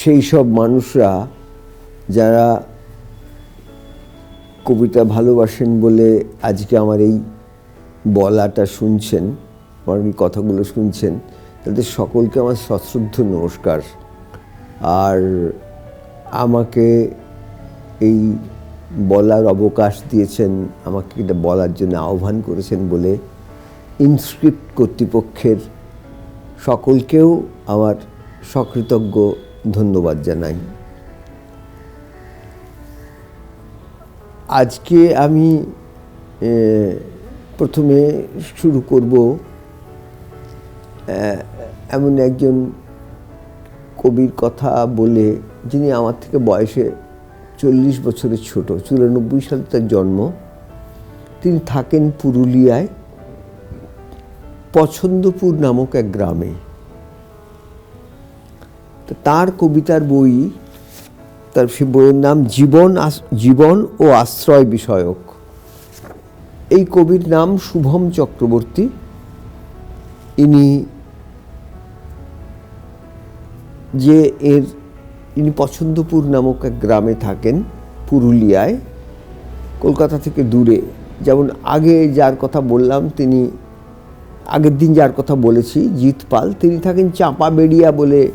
সেই সব মানুষরা যারা কবিতা ভালোবাসেন বলে আজকে আমার এই বলাটা শুনছেন, আমার এই কথাগুলো শুনছেন, তাদের সকলকে আমার সশ্রদ্ধ নমস্কার। আর আমাকে এই বলার অবকাশ দিয়েছেন, আমাকে এটা বলার জন্য আহ্বান করেছেন বলে ইনস্ক্রিপ্ট কর্তৃপক্ষের সকলকেও আমার সকৃতজ্ঞ ধন্যবাদ জানাই। আজকে আমি প্রথমে শুরু করব এমন একজন কবির কথা বলে, যিনি আমার থেকে বয়সে চল্লিশ বছরের ছোট, চুরানব্বই সালে তার জন্ম। তিনি থাকেন পুরুলিয়ায়, পছন্দপুর নামক এক গ্রামে। তার কবিতার বই, তার সে বইয়ের নাম জীবন জীবন ও আশ্রয় বিষয়ক। এই কবির নাম শুভম চক্রবর্তী। ইনি যে এর, ইনি পছন্দপুর নামক এক গ্রামে থাকেন, পুরুলিয়ায়, কলকাতা থেকে দূরে। যেমন আগে যার কথা বললাম, তিনি আগের দিন যার কথা বলেছি, জিৎ পাল, তিনি থাকেন চাঁপাবেড়িয়া বলে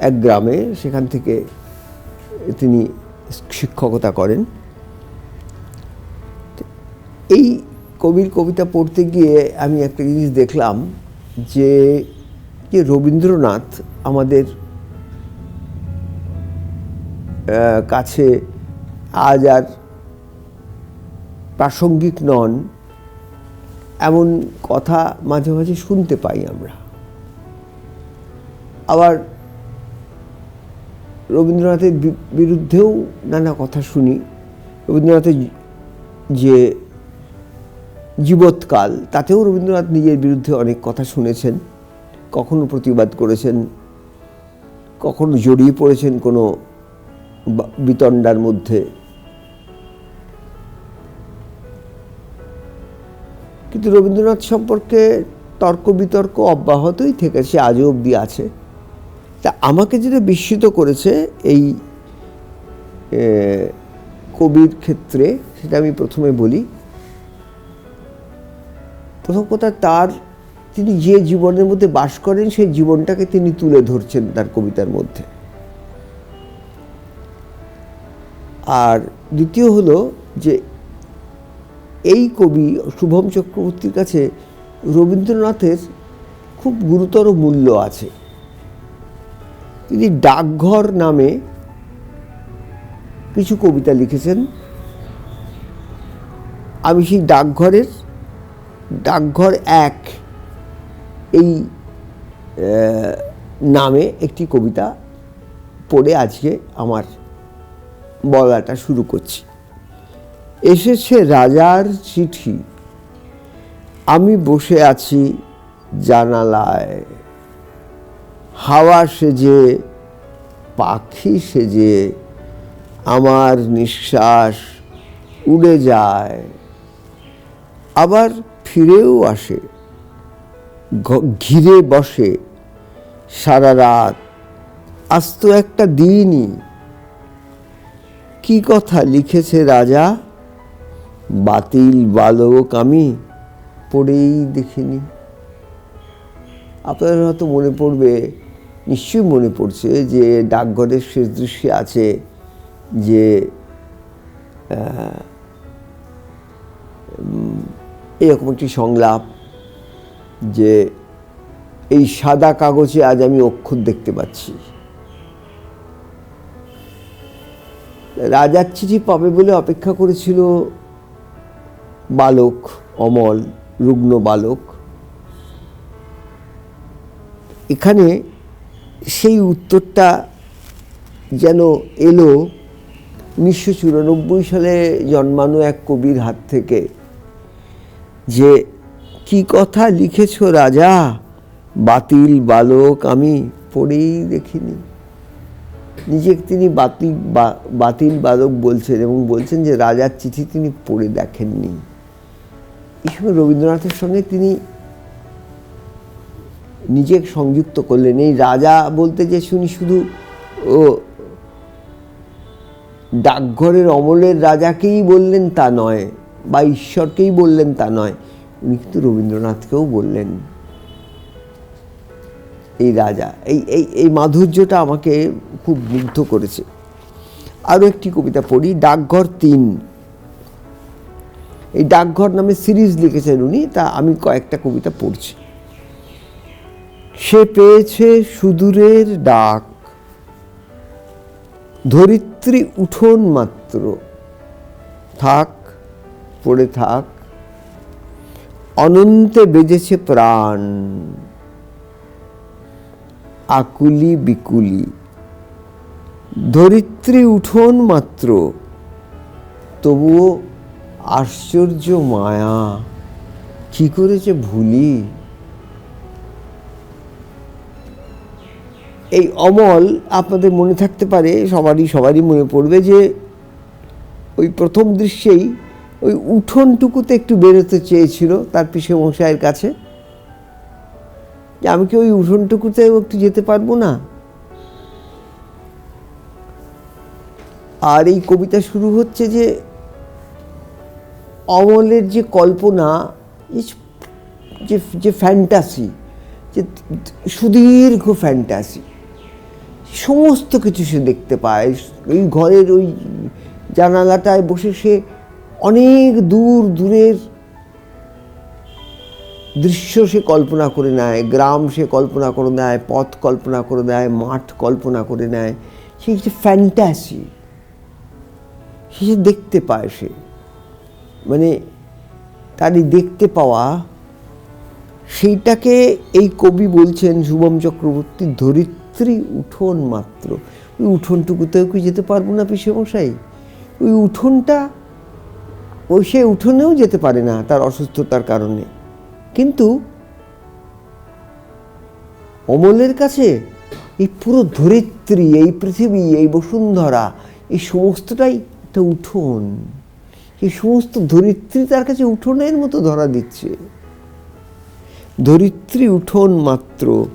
এক গ্রামে সেখান থেকে তিনি শিক্ষকতা করেন। এই কবির কবিতা পড়তে গিয়ে আমি একটা জিনিস দেখলাম যে যে রবীন্দ্রনাথ আমাদের কাছে আজ আর প্রাসঙ্গিক নন, এমন কথা মাঝে মাঝে শুনতে পাই আমরা। আবার রবীন্দ্রনাথের বিরুদ্ধেও নানা কথা শুনি। রবীন্দ্রনাথের যে জীবৎকাল, তাতেও রবীন্দ্রনাথ নিজের বিরুদ্ধে অনেক কথা শুনেছেন। কখনো প্রতিবাদ করেছেন, কখনো জড়িয়ে পড়েছেন কোনো বিতণ্ডার মধ্যে। কিন্তু রবীন্দ্রনাথ সম্পর্কে তর্ক বিতর্ক অব্যাহতই থেকেছে আজও অবধি আছে। তা আমাকে যেটা বিস্মিত করেছে এই কবির ক্ষেত্রে, সেটা আমি প্রথমে বলি। প্রথম কথা, তার, তিনি যে জীবনের মধ্যে বাস করেন, সেই জীবনটাকে তিনি তুলে ধরছেন তার কবিতার মধ্যে। আর দ্বিতীয় হলো যে, এই কবি শুভম চক্রবর্তীর কাছে রবীন্দ্রনাথের খুব গুরুতর মূল্য আছে। তিনি ডাকঘর নামে কিছু কবিতা লিখেছেন। আমি সেই ডাকঘরের, ডাকঘর এক এই নামে একটি কবিতা পড়ে আজকে আমার বলাটা শুরু করছি। এসেছে রাজার চিঠি, আমি বসে আছি জানালায়। হাওয়া সেজে, পাখি সেজে, আমার নিঃশ্বাস উড়ে যায়, আবার ফিরেও আসে ঘিরে বসে, সারা রাত, আজ তো একটা দিনই। কি কথা লিখেছে রাজা? বাতিল বালক আমি পড়েই দেখিনি। আপনাদের হয়তো মনে পড়বে নিশ্চয়ই মনে পড়ছে যে ডাকঘরের শেষ দৃশ্যে আছে যে এরকম একটি সংলাপ যে এই সাদা কাগজে আজ আমি অক্ষর দেখতে পাচ্ছি। রাজার চিঠি পাবে বলে অপেক্ষা করেছিল বালক, অমল, রুগ্ন বালক। এখানে সেই উত্তরটা যেন এলো উনিশশো চুরানব্বই সালে জন্মানো এক কবির হাত থেকে যে, কি কথা লিখেছ রাজা? বাতিল বালক আমি পড়েই দেখিনি। নিজেকে তিনি বাতিল বাতিল বালক বলছেন এবং বলছেন যে, রাজার চিঠি তিনি পড়ে দেখেননি। এই সময় রবীন্দ্রনাথের সঙ্গে তিনি নিজে সংযুক্ত করলেন। এই রাজা বলতে যে শুনি শুধু, ও ডাকঘরের অমলের রাজাকেই বললেন তা নয়, বা ঈশ্বরকেই বললেন তা নয়, উনি কিন্তু রবীন্দ্রনাথকেও বললেন। এই রাজা, এই এই এই মাধুর্যটা আমাকে খুব মুগ্ধ করেছে। আরও একটি কবিতা পড়ি, ডাকঘর তিন। এই ডাকঘর নামে সিরিজ লিখেছেন উনি, তা আমি কয়েকটা কবিতা পড়ছি। সে পেয়েছে সুদূরের ডাক। ধরিত্রী উঠোন মাত্র। থাক, পড়ে থাক। অনন্তে বেজেছে প্রাণ। আকুলি বিকুলি। ধরিত্রী উঠোন মাত্র। তবুও আশ্চর্য মায়া। কি করেছে ভুলি? এই অমল আপনাদের মনে থাকতে পারে, সবারই সবারই মনে পড়বে যে ওই প্রথম দৃশ্যেই ওই উঠোনটুকুতে একটু বেরোতে চেয়েছিল তার পিসে মশাইয়ের কাছে। যে আমি কি ওই উঠোনটুকুতে একটু যেতে পারব না? আর এই কবিতা শুরু হচ্ছে যে অমলের যে কল্পনা যে ফ্যান্টাসি যে সুদীর্ঘ ফ্যান্টাসি সমস্ত কিছু সে দেখতে পায়। ওই ঘরের ওই জানালাটায় বসে সে অনেক দূর দূরের দৃশ্য সে কল্পনা করে নেয়, গ্রাম সে কল্পনা করে নেয়, পথ কল্পনা করে নেয়, মাঠ কল্পনা করে নেয়। সে যে ফ্যান্টাসি সে দেখতে পায় সে। মানে তার দেখতে পাওয়া সেইটাকে এই কবি বলছেন শুভম চক্রবর্তী ধরিত্রী উঠোন মাত্র। ওই উঠোনটুকুতেও কি যেতে পারব না পিসে মশাই ওই উঠোনটা ওই সে উঠোনেও যেতে পারে না তার অসুস্থতার কারণে। কিন্তু অমলের কাছে এই পুরো ধরিত্রী, এই পৃথিবী, এই বসুন্ধরা, এই সমস্তটাই একটা উঠোন। এই সমস্ত ধরিত্রী তার কাছে উঠোনের মতো ধরা দিচ্ছে। ধরিত্রী উঠোন মাত্র।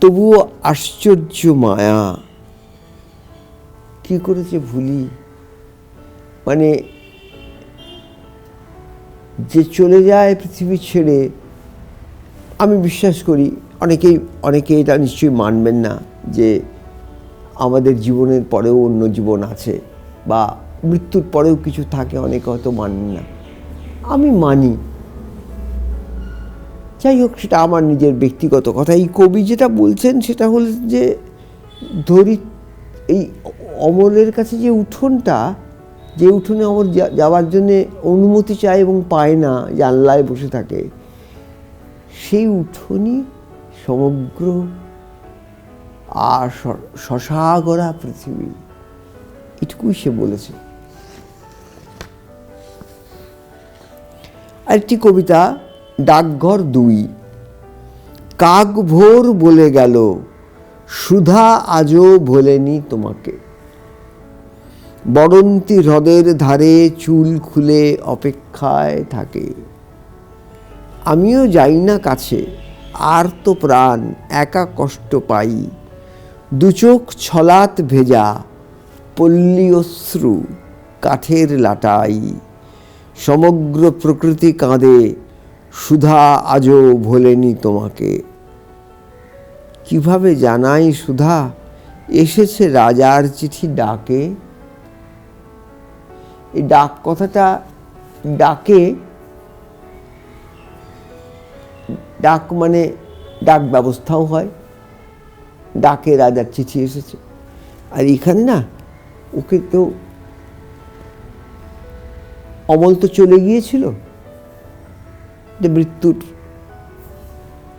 তবুও আশ্চর্য মায়া কি করেছে ভুলি? মানে যে চলে যায় পৃথিবী ছেড়ে, আমি বিশ্বাস করি অনেকেই, অনেকে এটা নিশ্চয়ই মানবেন না যে আমাদের জীবনের পরেও অন্য জীবন আছে বা মৃত্যুর পরেও কিছু থাকে, অনেকে হয়তো মানেন না। আমি মানি। যাই হোক, সেটা আমার নিজের ব্যক্তিগত কথা। এই কবি যেটা বলছেন, সেটা হল যে, ধরি, এই অমলের কাছে যে উঠোনটা, যে উঠোনে অমর যাওয়ার জন্যে অনুমতি চায় এবং পায় না, জানলায় বসে থাকে, সেই উঠোনই সমগ্র আর শশাগরা পৃথিবী। এটুকুই সে বলেছে। আরেকটি কবিতা ডাকঘর দুই। কাক ভোর বলে গেল, সুধা আজও ভোলেনি তোমাকে। বরন্তি হ্রদের ধারে চুল খুলে অপেক্ষায় থাকে। আমিও যাই না কাছে, আর তো প্রাণ, একা কষ্ট পাই। দুচোখ ছলাত ভেজা পল্লী অশ্রু কাঠের লাটাই। সমগ্র প্রকৃতি কাঁদে সুধা আজও ভোলেনি তোমাকে। কীভাবে জানাই সুধা, এসেছে রাজার চিঠি ডাকে? এই ডাক কথাটা ডাকে, ডাক মানে ডাক ব্যবস্থাও হয়, ডাকে রাজার চিঠি এসেছে। আর এখানে না, ওকে তো অমল তো চলে গিয়েছিল? যে মৃত্যুর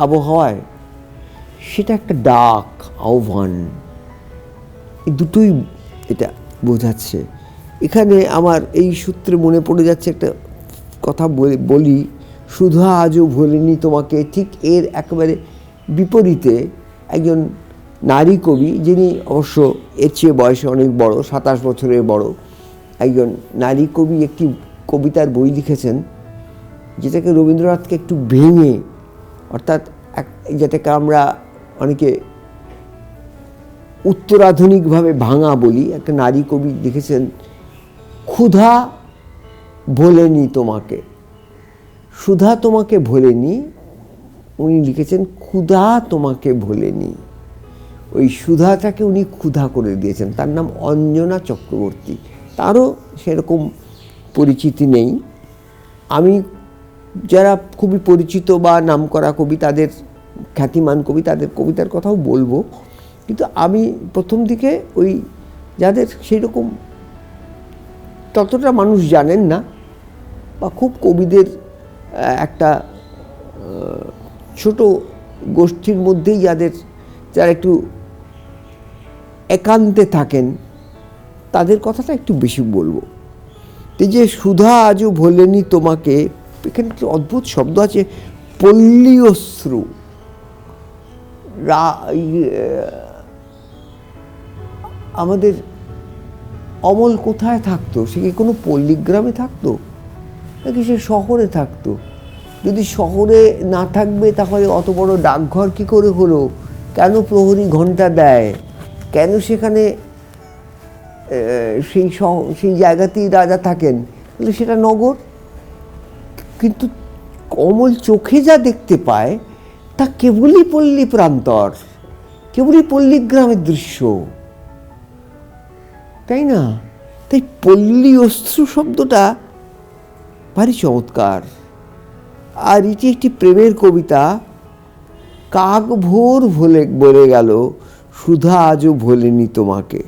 আবহাওয়ায় সেটা একটা ডাক, আহ্বান। এই দুটোই এটা বোঝাচ্ছে। এখানে আমার এই সূত্রে মনে পড়ে যাচ্ছে একটা কথা বলি শুধু আজও ভুলিনি তোমাকে। ঠিক এর একেবারে বিপরীতে একজন নারী কবি, যিনি অবশ্য এর চেয়ে বয়সে অনেক বড়, সাতাশ বছরের বড়, একজন নারী কবি একটি কবিতার বই লিখেছেন। যেটাকে রবীন্দ্রনাথকে একটু ভেঙে, অর্থাৎ এক, যেটাকে আমরা অনেকে উত্তরাধুনিকভাবে ভাঙা বলি, একটা নারী কবি লিখেছেন, ক্ষুধা ভোলেনি তোমাকে। সুধা তোমাকে ভোলেনি? উনি লিখেছেন, ক্ষুধা তোমাকে ভোলেনি। ওই সুধাটাকে উনি ক্ষুধা করে দিয়েছেন। তার নাম অঞ্জনা চক্রবর্তী। তারও সেরকম পরিচিতি নেই। আমি যারা খুবই পরিচিত বা নামকরা কবি, তাদের খ্যাতিমান কবি, তাদের কবিতার কথাও বলব। কিন্তু আমি প্রথম দিকে ওই যাদের সেই রকম ততটা মানুষ জানেন না বা খুব কবিদের একটা ছোট গোষ্ঠীর মধ্যেই যাদের যারা একটু একান্তে থাকেন, তাদের কথাটা একটু বেশি বলব। এই যে সুধা আজও ভোলেনি তোমাকে এখানে একটা অদ্ভুত শব্দ আছে? পল্লীয়শ্রু। আমাদের অমল কোথায় থাকতো? সে কি কোনো পল্লীগ্রামে থাকতো? নাকি সে শহরে থাকতো? যদি শহরে না থাকবে, তাহলে অত বড় ডাকঘর কি করে হলো? কেন প্রহরী ঘণ্টা দেয়? কেন সেখানে সেই সেই জায়গাতেই রাজা থাকেন? সেটা নগর? কিন্তু কমল চোখে যা দেখতে পায়, তা কেবলই পল্লী প্রান্তর, কেবলই পল্লীগ্রামের দৃশ্য। তাই না? তাই পল্লী অশ্রু শব্দটা ভারী চমৎকার। আর এটি একটি প্রেমের কবিতা। কাক ভোর ভোলে বলে গেল, সুধা আজও ভোলেনি তোমাকে।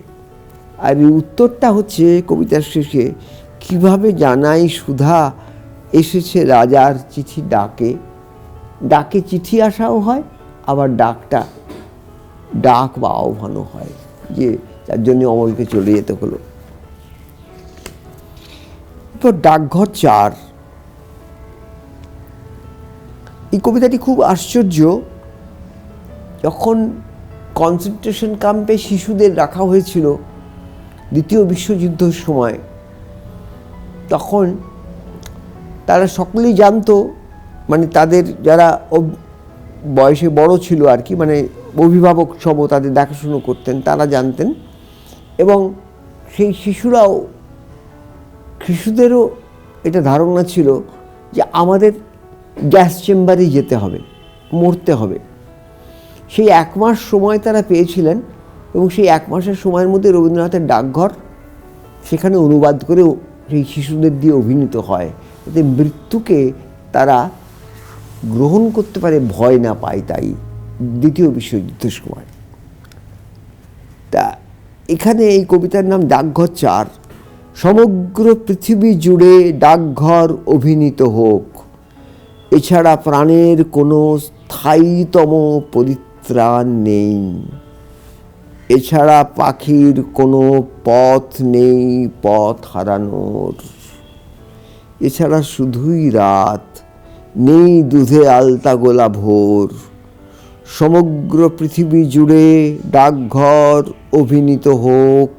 আর এই উত্তরটা হচ্ছে কবিতার শেষে, কীভাবে জানাই সুধা এসেছে রাজার চিঠি ডাকে। ডাকে চিঠি আসাও হয়, আবার ডাকটা ডাক বা আহ্বানও হয় যে তার জন্য অমলকে চলে যেতে হলো। তো ডাকঘর চার। এই কবিতাটি খুব আশ্চর্য। যখন কনসেন্ট্রেশন ক্যাম্পে শিশুদের রাখা হয়েছিল দ্বিতীয় বিশ্বযুদ্ধের সময়, তখন তারা সকলেই জানতো মানে তাদের যারা বয়সে বড় ছিল আর কি মানে অভিভাবক সম তাদের দেখাশুনো করতেন, তারা জানতেন। এবং সেই শিশুরাও, শিশুদেরও এটা ধারণা ছিল যে আমাদের গ্যাস চেম্বারে যেতে হবে, মরতে হবে। সেই এক মাস সময় তারা পেয়েছিলেন এবং সেই এক মাসের সময়ের মধ্যে রবীন্দ্রনাথের ডাকঘর, সেখানে অনুবাদ করে সেই শিশুদের দিয়ে অভিনীত হয়। যাতে মৃত্যুকে তারা গ্রহণ করতে পারে, ভয় না পায় তাই দ্বিতীয় বিশ্বযুদ্ধের সময় তা এখানে এই কবিতার নাম ডাকঘর চার। সমগ্র পৃথিবী জুড়ে ডাকঘর অভিনীত হোক, এছাড়া প্রাণের কোনো স্থায়ীতম পরিত্রাণ নেই। এছাড়া পাখির কোনো পথ নেই পথ হারানোর। এছাড়া শুধুই রাত, নেই দুধে আলতা গোলা ভোর। সমগ্র পৃথিবী জুড়ে ডাকঘর অভিনীত হোক।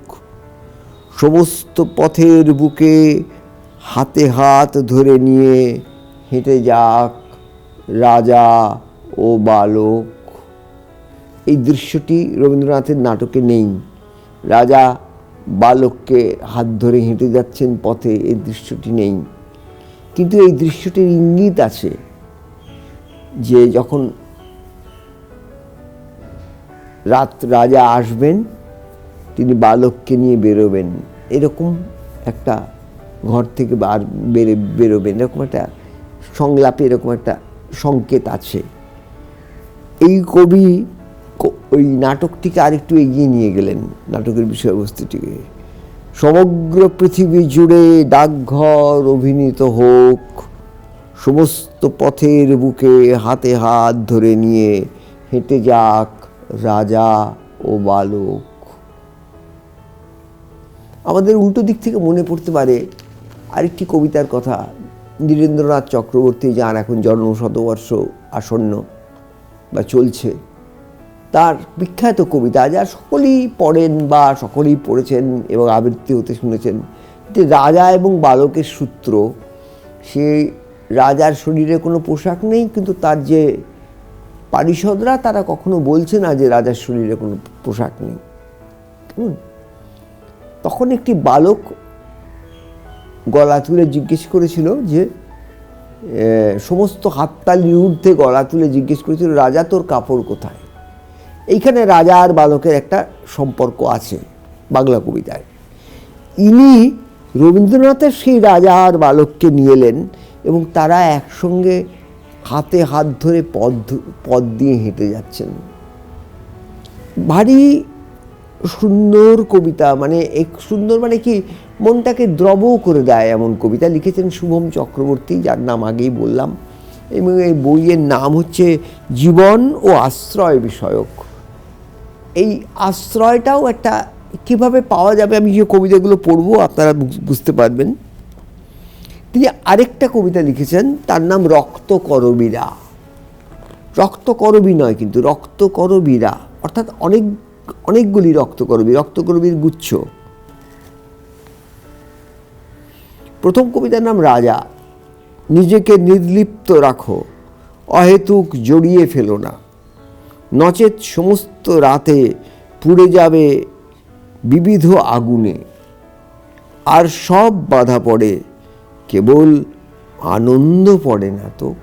সমস্ত পথের বুকে হাতে হাত ধরে নিয়ে হেঁটে যাক রাজা ও বালক। এই দৃশ্যটি রবীন্দ্রনাথের নাটকে নেই। রাজা বালককে হাত ধরে হেঁটে যাচ্ছেন পথে, এই দৃশ্যটি নেই। কিন্তু এই দৃশ্যটির ইঙ্গিত আছে যে যখন রাত রাজা আসবেন, তিনি বালককে নিয়ে বেরোবেন। এরকম একটা ঘর থেকে বার বেরে বেরোবেন। এরকম একটা সংলাপে এরকম একটা সংকেত আছে। এই কবি ওই নাটকটিকে আরেকটু এগিয়ে নিয়ে গেলেন, নাটকের বিষয়বস্তুটিকে। সমগ্র পৃথিবী জুড়ে ডাকঘর অভিনীত হোক, সমস্ত পথের বুকে হাতে হাত ধরে নিয়ে হেঁটে যাক রাজা ও বালক। আমাদের উল্টো দিক থেকে মনে পড়তে পারে আরেকটি কবিতার কথা, নীরেন্দ্রনাথ চক্রবর্তী যার এখন জন্ম শতবর্ষ আসন্ন বা চলছে। তার বিখ্যাত কবিতা যা সকলেই পড়েন বা সকলেই পড়েছেন এবং আবৃত্তি হতে শুনেছেন। যে রাজা এবং বালকের সূত্র, সে রাজার শরীরে কোনো পোশাক নেই, কিন্তু তার যে পারিষদরা, তারা কখনো বলছে না যে রাজার শরীরে কোনো পোশাক নেই। তখন একটি বালক গলা তুলে জিজ্ঞেস করেছিল যে সমস্ত হাততালির ঊর্ধ্বে গলা তুলে জিজ্ঞেস করেছিল, রাজা, তোর কাপড় কোথায় এইখানে রাজা আর বালকের একটা সম্পর্ক আছে বাংলা কবিতায়। ইনি রবীন্দ্রনাথের সেই রাজা আর বালককে নিয়ে এলেন এবং তারা একসঙ্গে হাতে হাত ধরে ধ- পথ দিয়ে হেঁটে যাচ্ছেন। ভারী সুন্দর কবিতা মানে এক সুন্দর মানে কি, মনটাকে দ্রব করে দেয় এমন কবিতা। লিখেছেন শুভম চক্রবর্তী, যার নাম আগেই বললাম। এবং এই বইয়ের নাম হচ্ছে জীবন ও আশ্রয় বিষয়ক। এই আশ্রয়টাও একটা কীভাবে পাওয়া যাবে? আমি যে কবিতাগুলো পড়ব, আপনারা বুঝ- বুঝতে পারবেন। তিনি আরেকটা কবিতা লিখেছেন, তার নাম রক্ত করবীরা রক্ত করবী নয় কিন্তু রক্ত করবীরা অর্থাৎ অনেক, অনেকগুলি রক্ত করবী রক্ত করবীর গুচ্ছ। প্রথম কবিতার নাম রাজা। নিজেকে নির্লিপ্ত রাখো, অহেতুক জড়িয়ে ফেলো না। নচেত সমস্ত রাতে পুড়ে যাবে বিবিধ আগুনে। আর সব বাধা পড়ে, কেবল আনন্দ পড়ে না তো।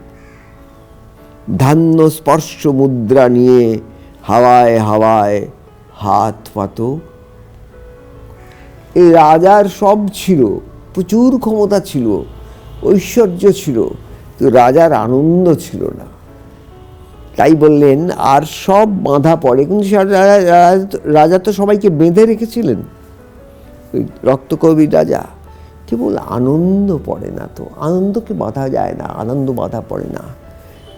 ধান্য স্পর্শ মুদ্রা নিয়ে হাওয়ায় হাওয়ায় হাত পাতো। এই রাজার সব ছিল, প্রচুর ক্ষমতা ছিল, ঐশ্বর্য ছিল তো রাজার আনন্দ ছিল না। তাই বললেন, আর সব বাঁধা পড়ে। কিন্তু রাজা- তো সবাইকে বেঁধে রেখেছিলেন। ওই রক্তকবির রাজা, কেবল আনন্দ পড়ে না তো। আনন্দকে বাধা যায় না, আনন্দ বাধা পড়ে না।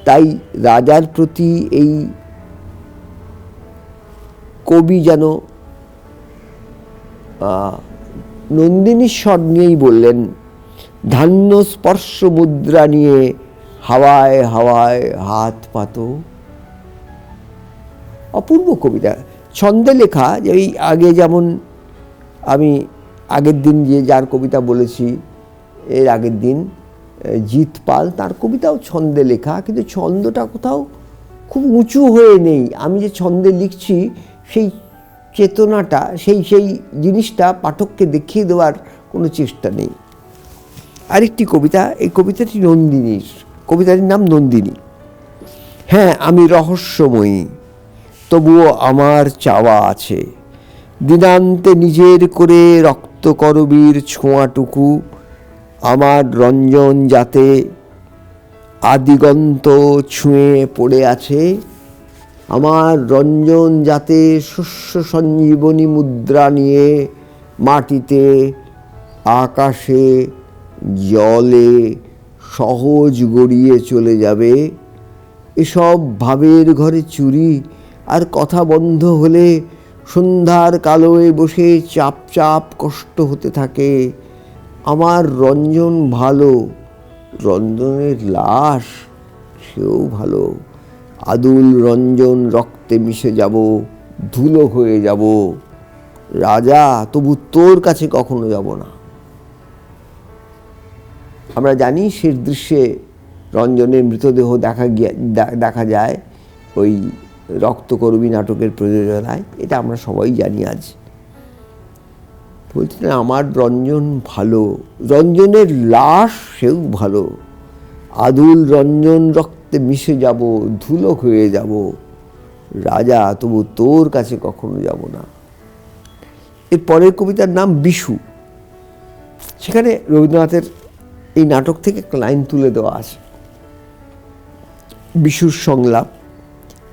তাই রাজার প্রতি এই কবি যেন নন্দিনীর স্বর নিয়েই বললেন, ধান্য স্পর্শ মুদ্রা নিয়ে হাওয়ায় হাওয়ায় হাত পাতো। অপূর্ব কবিতা। ছন্দে লেখা যে এই আগে যেমন আমি আগের দিন যে যার কবিতা বলেছি, এর আগের দিন জিৎ পাল, তার কবিতাও ছন্দে লেখা। কিন্তু ছন্দটা কোথাও খুব উঁচু হয়ে নেই। আমি যে ছন্দে লিখছি, সেই চেতনাটা, সেই সেই জিনিসটা পাঠককে দেখিয়ে দেওয়ার কোনো চেষ্টা নেই। আরেকটি কবিতা, এই কবিতাটি নন্দিনীর। কবিতাটির নাম নন্দিনী। হ্যাঁ আমি রহস্যময়ী, তবুও আমার চাওয়া আছে। দিনান্তে নিজের করে রক্তকরবীর ছোঁয়াটুকু, আমার রঞ্জন যাতে আদিগন্ত ছুঁয়ে পড়ে আছে। আমার রঞ্জন যাতে শস্য সঞ্জীবনী মুদ্রা নিয়ে মাটিতে, আকাশে, জলে সহজ গড়িয়ে চলে যাবে। এসব ভাবের ঘরে চুরি আর কথা বন্ধ হলে সন্ধ্যার কালোয় বসে চাপ চাপ কষ্ট হতে থাকে। আমার রঞ্জন ভালো, রঞ্জনের লাশ সেও ভালো। আদুল রঞ্জন রক্তে মিশে যাব, ধুলো হয়ে যাব। রাজা, তবু তোর কাছে কখনো যাব না। আমরা জানি শেষ দৃশ্যে রঞ্জনের মৃতদেহ দেখা গিয়া দেখা যায় ওই রক্তকর্মী নাটকের প্রযোজনায়। এটা আমরা সবাই জানি আজ। বলছিলেন আমার রঞ্জন ভালো। রঞ্জনের লাশ সেও ভালো। আদুল রঞ্জন রক্তে মিশে যাব, ধুলো হয়ে যাব। রাজা, তবু তোর কাছে কখনো যাব না। এর পরের কবিতার নাম বিশু। সেখানে রবীন্দ্রনাথের এই নাটক থেকে একটা লাইন তুলে দেওয়া আছে। বিশুর সংলাপ,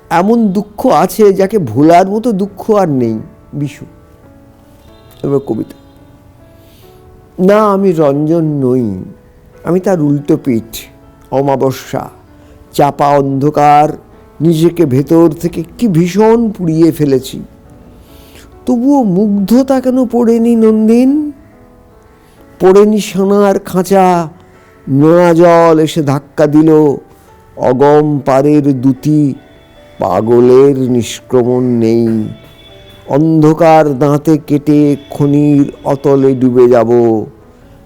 এমন দুঃখ আছে যাকে ভোলার মতো দুঃখ আর নেই। বিশু, এবার কবিতা, না, আমি রঞ্জন নই, আমি তার উল্টো পিঠ, অমাবস্যা, চাপা অন্ধকার, নিজেকে ভেতর থেকে কি ভীষণ পুড়িয়ে ফেলেছি। তবুও মুগ্ধতা কেন পড়েনি নন্দিন? পড়েনি সোনার খাঁচা। নোনা জল এসে ধাক্কা দিল। অগম পারের দুটি পাগলের নিষ্ক্রমণ নেই। অন্ধকার দাঁতে কেটে খনির অতলে ডুবে যাব।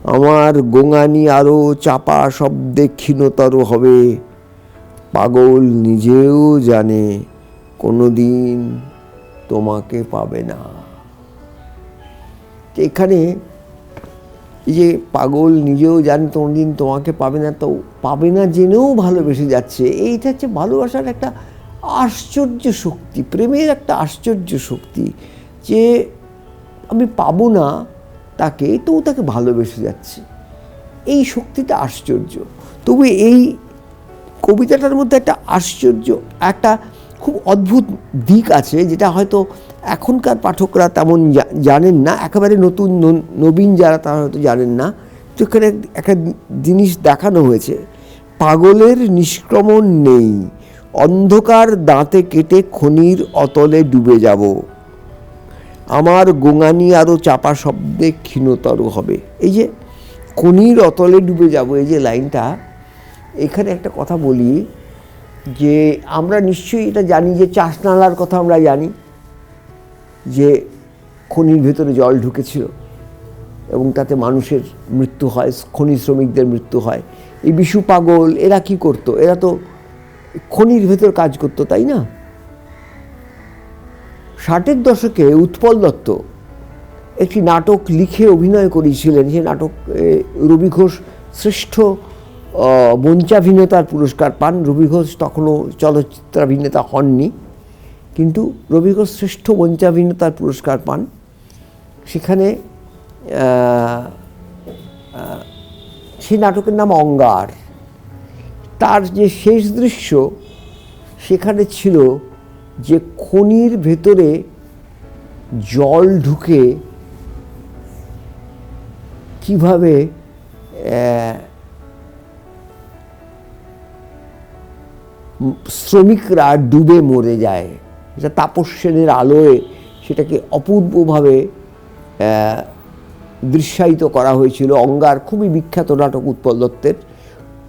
আমার গোঙানি আরও চাপা শব্দে ক্ষীণতর হবে। পাগল নিজেও জানে কোনো দিন তোমাকে পাবে না। এখানে যে পাগল নিজেও জানে কোনোদিন তোমাকে পাবে না, তো পাবে না জেনেও ভালোবেসে যাচ্ছে। এইটা হচ্ছে ভালোবাসার একটা আশ্চর্য শক্তি, প্রেমের একটা আশ্চর্য শক্তি যে আমি পাবো না তাকে, তবু তাকে ভালোবেসে যাচ্ছে। এই শক্তিটা আশ্চর্য। তবু এই কবিতাটার মধ্যে একটা আশ্চর্য, একটা খুব অদ্ভুত দিক আছে যেটা হয়তো এখনকার পাঠকরা তেমন জানেন না। একেবারে নতুন নবীন যারা তারা হয়তো জানেন না। তো এখানে একটা জিনিস দেখানো হয়েছে। পাগলের নিষ্ক্রমণ নেই। অন্ধকার দাঁতে কেটে খনির অতলে ডুবে যাব। আমার গোঙানি আরও চাপা শব্দে ক্ষীণতর হবে। এই যে, খনির অতলে ডুবে যাব, এই যে লাইনটা, এখানে একটা কথা বলি। যে আমরা নিশ্চয়ই এটা জানি, যে চাষনালার কথা আমরা জানি, যে খনির ভেতরে জল ঢুকেছিল এবং তাতে মানুষের মৃত্যু হয়, খনি শ্রমিকদের মৃত্যু হয়। এই বিশু পাগল, এরা কি করতো? এরা তো খনির ভেতর কাজ করতো, তাই না? ষাটের দশকে উৎপল দত্ত একটি নাটক লিখে অভিনয় করেছিলেন সেই নাটক রবি ঘোষ শ্রেষ্ঠ মঞ্চাভিনেতার পুরস্কার পান। রবি ঘোষ তখনও চলচ্চিত্রাভিনেতা হননি, কিন্তু রবি ঘোষ শ্রেষ্ঠ মঞ্চাভিনেতার পুরস্কার পান। সেখানে সেই নাটকের নাম অঙ্গার। তার যে শেষ দৃশ্য, সেখানে ছিল যে খনির ভেতরে জল ঢুকে কীভাবে শ্রমিকরা ডুবে মরে যায়। এটা তাপস সেনের আলোয় সেটাকে অপূর্বভাবে দৃশ্যায়িত করা হয়েছিল। অঙ্গার খুবই বিখ্যাত নাটক উৎপল দত্তের।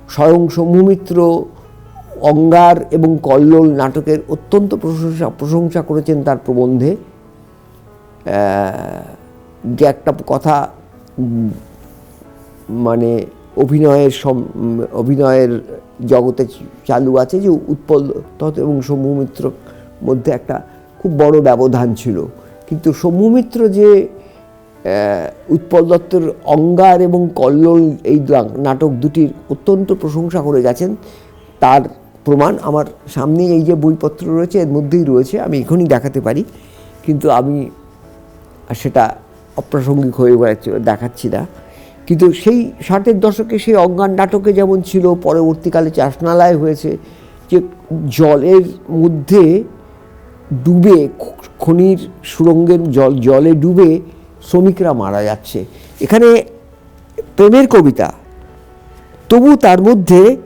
স্বয়ং শম্ভুমিত্র অঙ্গার এবং কল্লোল নাটকের অত্যন্ত প্রশংসা প্রশংসা করেছেন তার প্রবন্ধে। যে একটা কথা মানে অভিনয়ের অভিনয়ের জগতে চালু আছে যে উৎপল দত্ত এবং সৌম্যমিত্র মধ্যে একটা খুব বড় ব্যবধান ছিল। কিন্তু সৌম্যমিত্র যে উৎপল দত্তর অঙ্গার এবং কল্লোল এই নাটক দুটির অত্যন্ত প্রশংসা করে গেছেন, তার প্রমাণ আমার সামনেই এই যে বইপত্র রয়েছে, এর মধ্যেই রয়েছে, আমি এখনই দেখাতে পারি। কিন্তু আমি সেটা অপ্রাসঙ্গিক হয়ে দেখাচ্ছি না। কিন্তু সেই ষাটের দশকে সেই অজ্ঞান নাটকে যেমন ছিল, পরবর্তীকালে চাষনালায় হয়েছে যে জলের মধ্যে ডুবে, খনির সুরঙ্গের জল, জলে ডুবে শ্রমিকরা মারা যাচ্ছে। এখানে প্রেমের কবিতা। তবু তার মধ্যে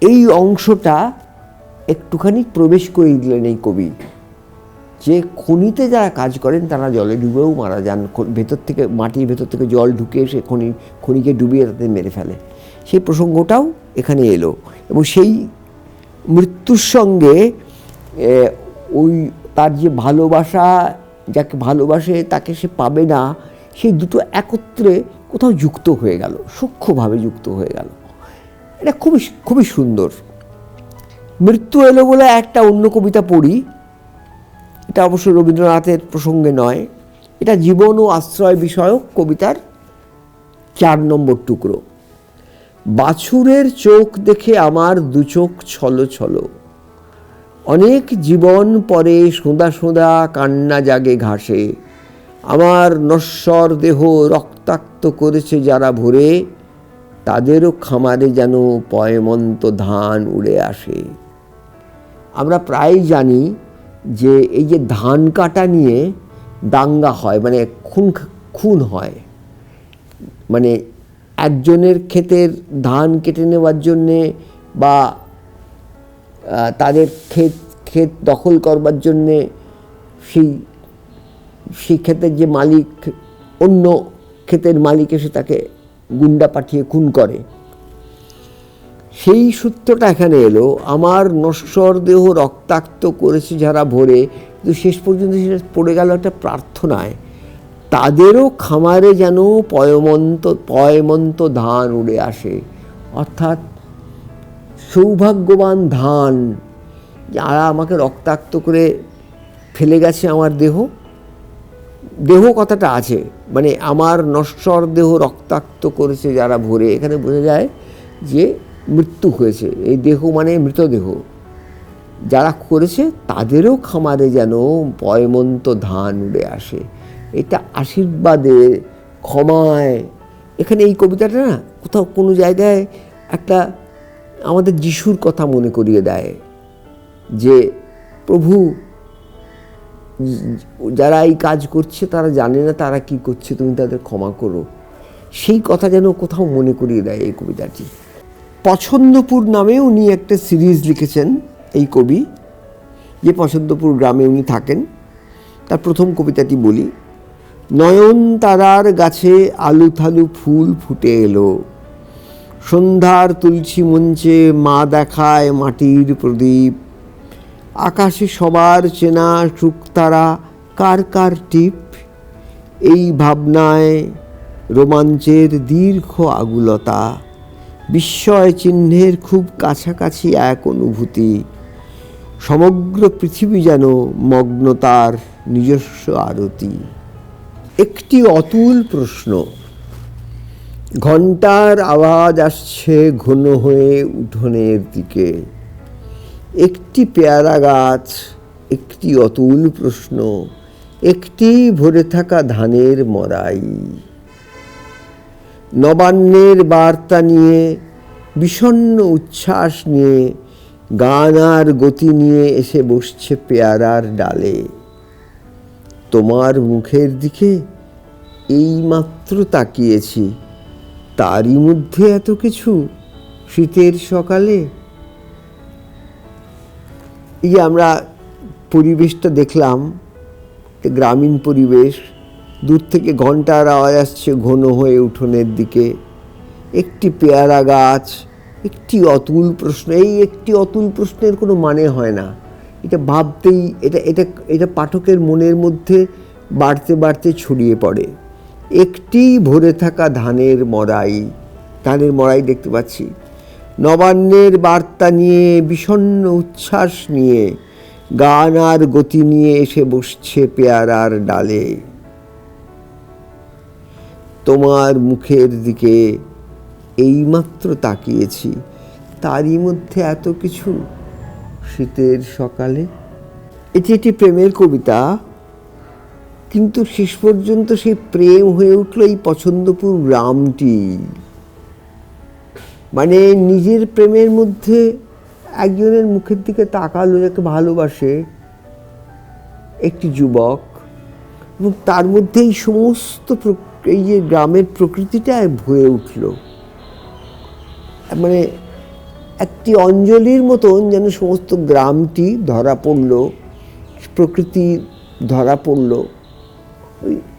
এই অংশটা একটুখানি প্রবেশ করে দিলেন এই কবি। যে খনিতে যারা কাজ করেন, তারা জলে ডুবেও মারা যান। ভেতর থেকে, মাটির ভেতর থেকে জল ঢুকে সে খনি, খনিকে ডুবিয়ে তাদের মেরে ফেলে। সেই প্রসঙ্গটাও এখানে এলো এবং সেই মৃত্যুর সঙ্গে ওই তার যে ভালোবাসা, যাকে ভালোবাসে তাকে সে পাবে না, সেই দুটো একত্রে কোথাও যুক্ত হয়ে গেল, সূক্ষ্মভাবে যুক্ত হয়ে গেল। এটা খুবই খুবই সুন্দর। মৃত্যু এলো বলে একটা অন্য কবিতা পড়ি। এটা অবশ্য রবীন্দ্রনাথের প্রসঙ্গে নয়। এটা জীবন ও আশ্রয় বিষয়ক কবিতার চার নম্বর টুকরো। বাছুরের চোখ দেখে আমার দু চোখ ছলো ছলো। অনেক জীবন পরে সোঁদা সোঁদা কান্না জাগে ঘাসে। আমার নশ্বর দেহ রক্তাক্ত করেছে যারা ভরে। তাদেরও খামারে যেন পয়মন্ত ধান উড়ে আসে। আমরা প্রায় জানি যে এই যে ধান কাটা নিয়ে দাঙ্গা হয় মানে খুন খুন হয় মানে একজনের ক্ষেতের ধান কেটে নেওয়ার জন্যে বা তাদের ক্ষেত ক্ষেত দখল করবার জন্যে সেই সেই ক্ষেতের যে মালিক, অন্য ক্ষেতের মালিক এসে তাকে গুন্ডা পাঠিয়ে খুন করে। সেই সূত্রটা এখানে এলো, আমার নশ্বর দেহ রক্তাক্ত করেছে যারা ভরে, কিন্তু শেষ পর্যন্ত সেটা পড়ে গেল একটা প্রার্থনায়, তাদেরও খামারে যেন পয়মন্ত পয়মন্ত ধান উড়ে আসে। অর্থাৎ সৌভাগ্যবান ধান, যারা আমাকে রক্তাক্ত করে ফেলে গেছে আমার দেহ। দেহ কথাটা আছে মানে আমার নশ্বর দেহ রক্তাক্ত করেছে যারা ভরে। এখানে বোঝা যায় যে মৃত্যু হয়েছে। এই দেহ মানে মৃতদেহ। যারা করেছে, তাদেরও খামারে যেন পয়মন্ত ধান উড়ে আসে। এটা আশীর্বাদে, ক্ষমায়। এখানে এই কবিতাটা না, কোথাও কোনো জায়গায় একটা আমাদের যিশুর কথা মনে করিয়ে দেয়। যে, প্রভু, যারা এই কাজ করছে, তারা জানে না তারা কি করছে, তুমি তাদের ক্ষমা করো। সেই কথা যেন কোথাও মনে করিয়ে দেয় এই কবিতাটি। পছন্দপুর নামে উনি একটা সিরিজ লিখেছেন এই কবি, যে পছন্দপুর গ্রামে উনি থাকেন। তার প্রথম কবিতাটি বলি, নয়ন তারার গাছে আলু থালু ফুল ফুটে এলো। সন্ধ্যার তুলসী মঞ্চে মা দেখায় মাটির প্রদীপ। আকাশে সবার চেনা শুকতারা কার কার টিপ? এই ভাবনায় রোমাঞ্চের দীর্ঘ আগুলতা। বিস্ময় চিহ্নের খুব কাছাকাছি এক অনুভূতি। সমগ্র পৃথিবী যেন মগ্নতার নিজস্ব আরতি। একটি অতুল প্রশ্ন। ঘণ্টার আওয়াজ আসছে ঘন হয়ে উঠোনের দিকে। একটি পেয়ারা গাছ, একটি অতুল প্রশ্ন, একটি ভরে থাকা ধানের মরাই। নবান্নের বার্তা নিয়ে, বিষণ্ণ উচ্ছ্বাস নিয়ে গান আর গতি নিয়ে এসে বসছে পেয়ারার ডালে। তোমার মুখের দিকে এইমাত্র তাকিয়েছি। তারই মধ্যে এত কিছু শীতের সকালে? এই আমরা পরিবেশটা দেখলাম, গ্রামীণ পরিবেশ দূর থেকে ঘণ্টার আওয়াজ আসছে ঘন হয়ে উঠোনের দিকে। একটি পেয়ারা গাছ, একটি অতুল প্রশ্ন, এই একটি অতুল প্রশ্নের কোনো মানে হয় না। এটা ভাবতেই, এটা এটা এটা পাঠকের মনের মধ্যে বাড়তে বাড়তে ছড়িয়ে পড়ে। একটি ভরে থাকা ধানের মড়াই ধানের মড়াই দেখতে পাচ্ছি। নবান্নের বার্তা নিয়ে, বিষণ্ণ উচ্ছ্বাস নিয়ে, গান আর গতি নিয়ে এসে বসছে পেয়ারার ডালে। তোমার মুখের দিকে এইমাত্র তাকিয়েছি, তারই মধ্যে এত কিছু শীতের সকালে। এটি একটি প্রেমের কবিতা, কিন্তু শেষ পর্যন্ত সেই প্রেম হয়ে উঠল এই পছন্দপুর গ্রামটি। মানে নিজের প্রেমের মধ্যে একজনের মুখের দিকে তাকালো, যাকে ভালোবাসে একটি যুবক, এবং তার মধ্যে এই সমস্ত এই যে গ্রামের প্রকৃতিটা ভয়ে উঠল। মানে একটি অঞ্জলির মতন যেন সমস্ত গ্রামটি ধরা পড়ল, প্রকৃতি ধরা পড়ল।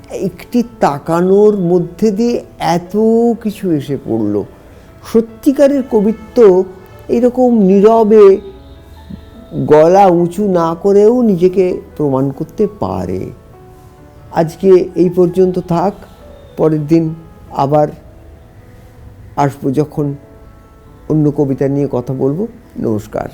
একটি তাকানোর মধ্যে দিয়ে এত কিছু এসে পড়ল। সত্যিকারের কবিত্ব এরকম নীরবে গলা উঁচু না করেও নিজেকে প্রমাণ করতে পারে। আজকে এই পর্যন্ত থাক। পরের দিন আবার আসব যখন অন্য কবিতা নিয়ে কথা বলব। নমস্কার।